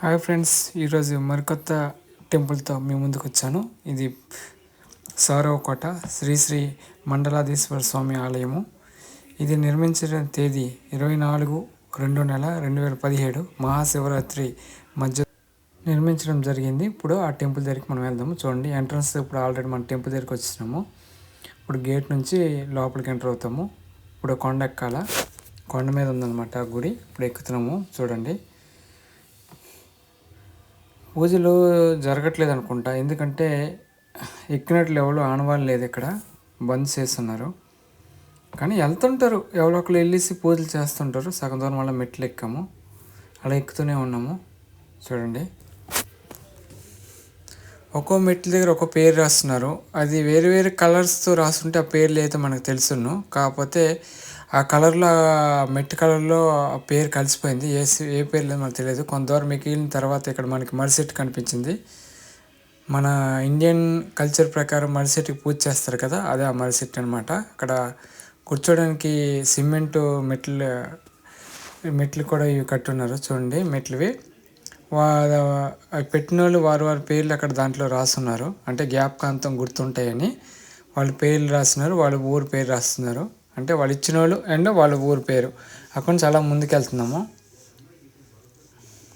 Hi friends ఈరోజు మరికొత్త టెంపుల్తో మీ ముందుకు వచ్చాను. ఇది కోట శ్రీ శ్రీ మండలాధీశ్వర స్వామి ఆలయము. ఇది నిర్మించిన తేదీ ఇరవై నాలుగు రెండు నెల రెండు వేల పదిహేడు మహాశివరాత్రి మధ్య నిర్మించడం జరిగింది. ఇప్పుడు ఆ టెంపుల్ దగ్గరికి మనం వెళ్దాము. చూడండి ఎంట్రన్స్ ఇప్పుడు ఆల్రెడీ మన టెంపుల్ దగ్గరికి వచ్చినాము. ఇప్పుడు గేట్ నుంచి లోపలికి ఎంటర్ అవుతాము. ఇప్పుడు కొండ ఎక్కాల. కొండ మీద ఉందన్నమాట గుడి. ఇప్పుడు ఎక్కుతున్నాము. చూడండి. పూజలు జరగట్లేదు అనుకుంటా ఎందుకంటే ఎక్కినట్లు ఎవరు ఆనవాళ్ళు లేదు ఇక్కడ. బంద్ చేస్తున్నారు. కానీ వెళ్తుంటారు. ఎవరో ఒకరు వెళ్ళేసి పూజలు చేస్తుంటారు. సగం దూరం వల్ల మెట్లు ఎక్కాము. అలా ఎక్కుతూనే ఉన్నాము. చూడండి. ఒక్కో మెట్ల దగ్గర ఒక పేరు రాస్తున్నారు. అది వేరు వేరు కలర్స్తో రాస్తుంటే ఆ పేర్లు అయితే మనకు తెలుసును కాకపోతే ఆ కలర్లో మెట్టి కలర్లో ఆ పేరు కలిసిపోయింది. ఏ ఏ పేరు లేదు మనకు తెలియదు. కొంత దూరం మిగిలిన తర్వాత ఇక్కడ మనకి మరిసెట్ కనిపించింది. మన ఇండియన్ కల్చర్ ప్రకారం మరిసెట్కి పూజ చేస్తారు కదా అదే ఆ మరిసెట్ అనమాట అక్కడ కూర్చోడానికి సిమెంటు మెట్లు మెట్లు కూడా ఇవి కట్టున్నారు. చూడండి మెట్లువి. పెట్టిన వాళ్ళు వారు వారి పేర్లు అక్కడ దాంట్లో రాస్తున్నారు అంటే జ్ఞాపకాంతం గుర్తుంటాయని. వాళ్ళ పేర్లు రాస్తున్నారు వాళ్ళ ఊరు పేరు రాస్తున్నారు. అంటే వాళ్ళు ఇచ్చిన వాళ్ళు అండ్ వాళ్ళ ఊరు పేరు. అక్కడ నుంచి అలా ముందుకెళ్తున్నాము.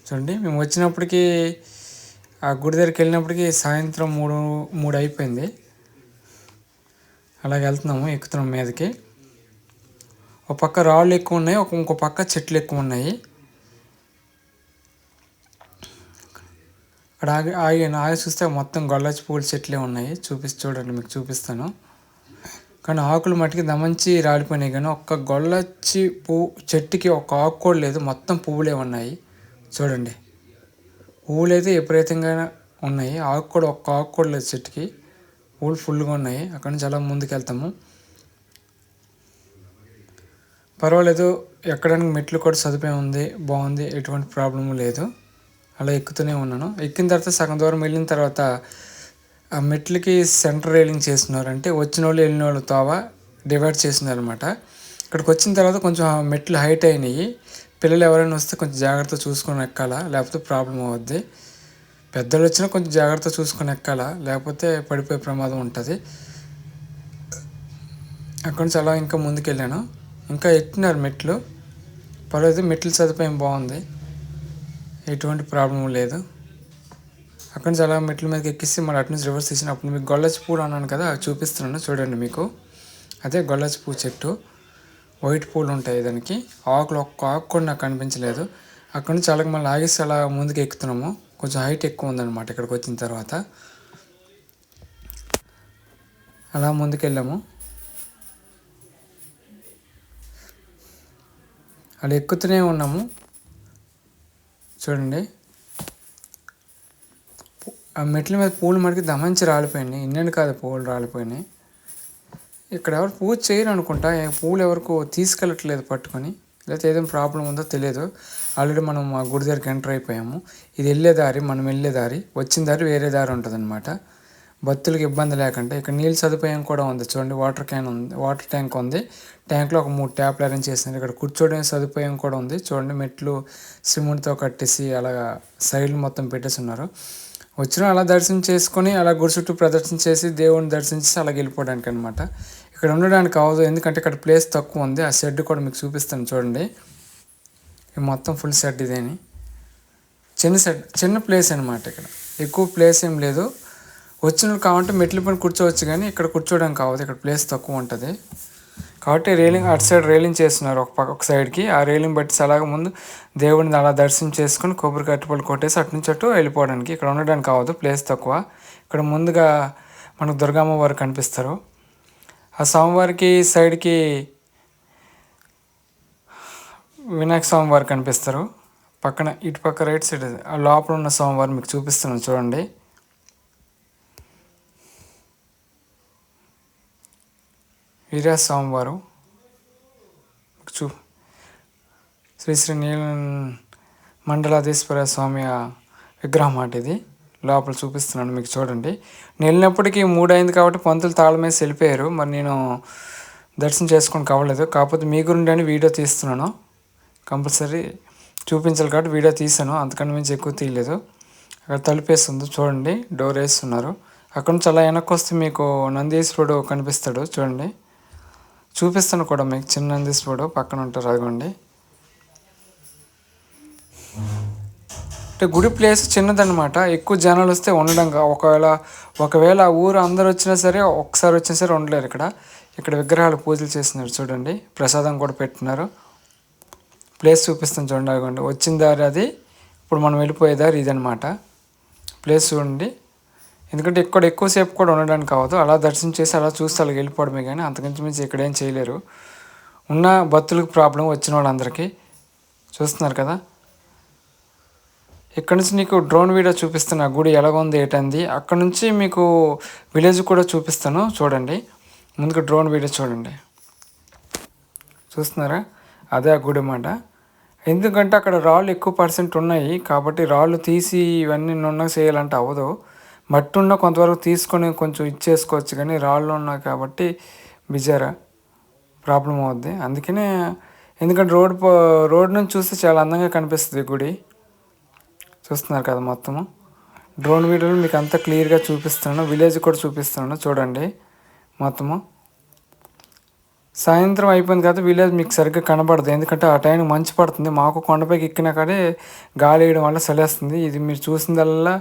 చూడండి మేము వచ్చినప్పటికీ ఆ గుడి దగ్గరికి వెళ్ళినప్పటికీ సాయంత్రం మూడు మూడు అయిపోయింది. అలాగే వెళ్తున్నాము ఎక్కుతున్నాం మీదకి. ఒక పక్క రాళ్ళు ఎక్కువ ఉన్నాయి ఒక ఇంకో పక్క చెట్లు ఎక్కువ ఉన్నాయి. అక్కడ ఆగి ఆగి ఆగి చూస్తే మొత్తం గొల్లచి పూల చెట్లే ఉన్నాయి. చూపిస్తూ చూడండి మీకు చూపిస్తాను. కానీ ఆకులు మట్టికి దమంచి రాలిపోయినాయి. కానీ ఒక్క గొల్లచ్చి పువ్వు చెట్టుకి ఒక ఆకు కూడా లేదు. మొత్తం పువ్వులే ఉన్నాయి. చూడండి. పువ్వులు అయితే విపరీతంగా ఉన్నాయి. ఆకు కూడా ఒక్క ఆకు కూడా లేదు చెట్టుకి. పువ్వులు ఫుల్గా ఉన్నాయి. అక్కడ నుంచి అలా ముందుకు వెళ్తాము పర్వాలేదు. ఎక్కడానికి మెట్లు కూడా సదుపాయం ఉంది. బాగుంది. ఎటువంటి ప్రాబ్లము లేదు. అలా ఎక్కుతూనే ఉన్నాను. ఎక్కిన తర్వాత సగం దూరం వెళ్ళిన తర్వాత ఆ మెట్లకి సెంటర్ రైలింగ్ చేస్తున్నారు అంటే వచ్చిన వాళ్ళు వెళ్ళిన వాళ్ళు తోవ డివైడ్ చేస్తున్నారు అనమాట ఇక్కడికి వచ్చిన తర్వాత కొంచెం మెట్లు హైట్ అయినాయి. పిల్లలు ఎవరైనా వస్తే కొంచెం జాగ్రత్త చూసుకొని ఎక్కాలా? లేకపోతే ప్రాబ్లం అవుద్ది. పెద్దలు వచ్చినా కొంచెం జాగ్రత్త చూసుకొని ఎక్కాలా? లేకపోతే పడిపోయే ప్రమాదం ఉంటుంది. అక్కడి నుంచి అలా ఇంకా ముందుకెళ్ళాను. ఇంకా ఎక్కినారు మెట్లు. పర్వాలేదు మెట్లు సదుపాయం బాగుంది. ఎటువంటి ప్రాబ్లం లేదు. అక్కడి నుంచి అలా మెట్ల మీదకి ఎక్కిస్తే మళ్ళీ అటు నుంచి రివర్స్ తీసినప్పుడు మీకు గొల్లచి పూలు అన్నాను కదా చూపిస్తున్నాను చూడండి మీకు. అదే గొల్లచిపూ చెట్టు. వైట్ పూలు ఉంటాయి దానికి. ఆకులు ఒక్క ఆకు కూడా నాకు కనిపించలేదు. అక్కడ నుంచి అలాగ మళ్ళీ ఆగేసి అలా ముందుకు ఎక్కుతున్నాము. కొంచెం హైట్ ఎక్కువ ఉందన్నమాట ఇక్కడికి వచ్చిన తర్వాత. అలా ముందుకెళ్ళాము అలా ఎక్కుతూనే ఉన్నాము. చూడండి. ఆ మెట్ల మీద పూలు మడికి దమంచి రాలిపోయినాయి. ఇన్నెండు కాదు పూలు రాలిపోయినాయి. ఇక్కడ ఎవరు పూజ చేయరు అనుకుంటా. పూలు ఎవరికో తీసుకెళ్ళట్లేదు పట్టుకొని. లేకపోతే ఏదైనా ప్రాబ్లం ఉందో తెలియదు. ఆల్రెడీ మనం మా గుడి దగ్గరికి ఎంటర్ అయిపోయాము. ఇది వెళ్ళే దారి మనం వెళ్ళే దారి. వచ్చిన దారి వేరే దారి ఉంటుందన్నమాట. భక్తులకు ఇబ్బంది లేకుండా ఇక్కడ నీళ్ళు సదుపాయం కూడా ఉంది. చూడండి వాటర్ క్యాన్ ఉంది వాటర్ ట్యాంక్ ఉంది. ట్యాంక్లో ఒక మూడు ట్యాప్లు అరేంజ్ చేసినారు. ఇక్కడ కూర్చోవడానికి సదుపాయం కూడా ఉంది. చూడండి మెట్లు సిమెంట్తో కట్టేసి అలాగా సైడ్లు మొత్తం పెట్టేసి ఉన్నారు. వచ్చిన అలా దర్శనం చేసుకొని అలా గుడి చుట్టూ ప్రదర్శన చేసి దేవుడిని దర్శించి అలా వెళ్ళిపోవడానికి అనమాట ఇక్కడ ఉండడానికి అవదు ఎందుకంటే ఇక్కడ ప్లేస్ తక్కువ ఉంది. ఆ షెడ్ కూడా మీకు చూపిస్తాను చూడండి. మొత్తం ఫుల్ షెడ్ ఇదేని. చిన్న షెడ్ చిన్న ప్లేస్ అనమాట ఇక్కడ. ఎక్కువ ప్లేస్ ఏం లేదు. వచ్చిన కావాలంటే మెట్ల పైన కూర్చోవచ్చు కానీ ఇక్కడ కూర్చోవడానికి కావద్దు ఇక్కడ ప్లేస్ తక్కువ ఉంటుంది. కాబట్టి రైలింగ్ అటు సైడ్ రైలింగ్ చేస్తున్నారు. ఒక పక్క ఒక సైడ్కి ఆ రైలింగ్ బట్టి అలాగ ముందు దేవుడిని అలా దర్శనం చేసుకుని కొబ్బరి కట్టుపళ్ళు కొట్టేసి అటు నుంచి అటు వెళ్ళిపోవడానికి. ఇక్కడ ఉండడానికి కావద్దు. ప్లేస్ తక్కువ. ఇక్కడ ముందుగా మనకు దుర్గమ్మ వారు కనిపిస్తారు. ఆ స్వామివారికి సైడ్కి వినాయక స్వామివారు కనిపిస్తారు. పక్కన ఇటు పక్క రైట్ సైడ్ ఆ లోపల ఉన్న స్వామివారు మీకు చూపిస్తున్నాను. చూడండి. వీరా. స్వామివారు చూ శ్రీ శ్రీ నీల మండలాధీశ్వర స్వామి విగ్రహం మాట ఇది. లోపల చూపిస్తున్నాను మీకు చూడండి. నేను వెళ్ళినప్పటికీ మూడు అయింది కాబట్టి పంతులు తాళమేసి వెళ్ళిపోయారు. మరి నేను దర్శనం చేసుకొని కావలేదు. కాకపోతే మీ గురించి అని వీడియో తీస్తున్నాను. కంపల్సరీ చూపించాలి కాబట్టి వీడియో తీసాను అంతకంటే మించి ఎక్కువ తీయలేదు. అక్కడ తలుపేస్తుంది చూడండి. డోర్ వేస్తున్నారు. అక్కడ నుంచి అలా వెనక్కి వస్తే మీకు నందీశ్వరుడు కనిపిస్తాడు. చూడండి. చూపిస్తాను కూడా మీకు. చిన్న నందీశ్వరుడు పక్కన ఉంటారు అదిగోండి. అంటే గుడి ప్లేస్ చిన్నదనమాట ఎక్కువ జనాలు వస్తే ఉండడం ఒకవేళ ఒకవేళ ఊరు అందరు వచ్చినా సరే ఒకసారి వచ్చినా సరే ఉండలేరు ఇక్కడ. ఇక్కడ విగ్రహాలు పూజలు చేస్తున్నారు చూడండి. ప్రసాదం కూడా పెట్టినారు ప్లేస్ చూపిస్తాను చూడండి అదిగోండి. వచ్చిన దారి అది. ఇప్పుడు మనం వెళ్ళిపోయే దారి ఇదనమాట ప్లేస్ చూడండి. ఎందుకంటే ఇక్కడ ఎక్కువసేపు కూడా ఉండడానికి కావద్దు. అలా దర్శనం చేసి అలా చూస్తే అలా వెళ్ళిపోవడమే కానీ అంతకుమించి మించి ఇక్కడ ఏం చేయలేరు. ఉన్న భక్తులకు ప్రాబ్లం వచ్చిన వాళ్ళందరికీ చూస్తున్నారు కదా. ఇక్కడ నుంచి నీకు డ్రోన్ వీడియో చూపిస్తున్నా గుడి ఎలాగుంది ఏంటంది? అక్కడ నుంచి మీకు విలేజ్ కూడా చూపిస్తాను చూడండి. ముందుకు డ్రోన్ వీడియో చూడండి. చూస్తున్నారా? అదే ఆ గుడి మాట. ఎందుకంటే అక్కడ రాళ్ళు ఎక్కువ పర్సెంట్ ఉన్నాయి కాబట్టి రాళ్ళు తీసి ఇవన్నీ నున్న చేయాలంటే అవ్వదు. మట్టి ఉన్న కొంతవరకు తీసుకొని కొంచెం ఇచ్చేసుకోవచ్చు కానీ రాళ్ళు ఉన్నాయి కాబట్టి బిజారా ప్రాబ్లం అవుద్ది. అందుకనే ఎందుకంటే రోడ్ రోడ్ నుంచి చూస్తే చాలా అందంగా కనిపిస్తుంది గుడి. చూస్తున్నారు కదా మొత్తము. డ్రోన్ వీడియోలు మీకు అంతా క్లియర్గా చూపిస్తున్నాను. విలేజ్ కూడా చూపిస్తున్నాను. చూడండి మొత్తము. సాయంత్రం అయిపోయింది కదా విలేజ్ మీకు సరిగ్గా కనబడదు. ఎందుకంటే ఆ టైంకి మంచి పడుతుంది. మాకు కొండపైకి ఎక్కినా కానీ గాలి వేయడం వల్ల చలేస్తుంది ఇది మీరు చూసిందల్లా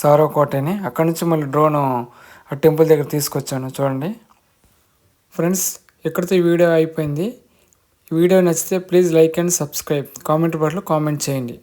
సారో కోటని. అక్కడి నుంచి మళ్ళీ డ్రోను ఆ టెంపుల్ దగ్గర తీసుకొచ్చాను. చూడండి. ఫ్రెండ్స్ ఇక్కడితో ఈ వీడియో అయిపోయింది. వీడియో నచ్చితే please like and subscribe. Comment బాక్స్లో కామెంట్ చేయండి.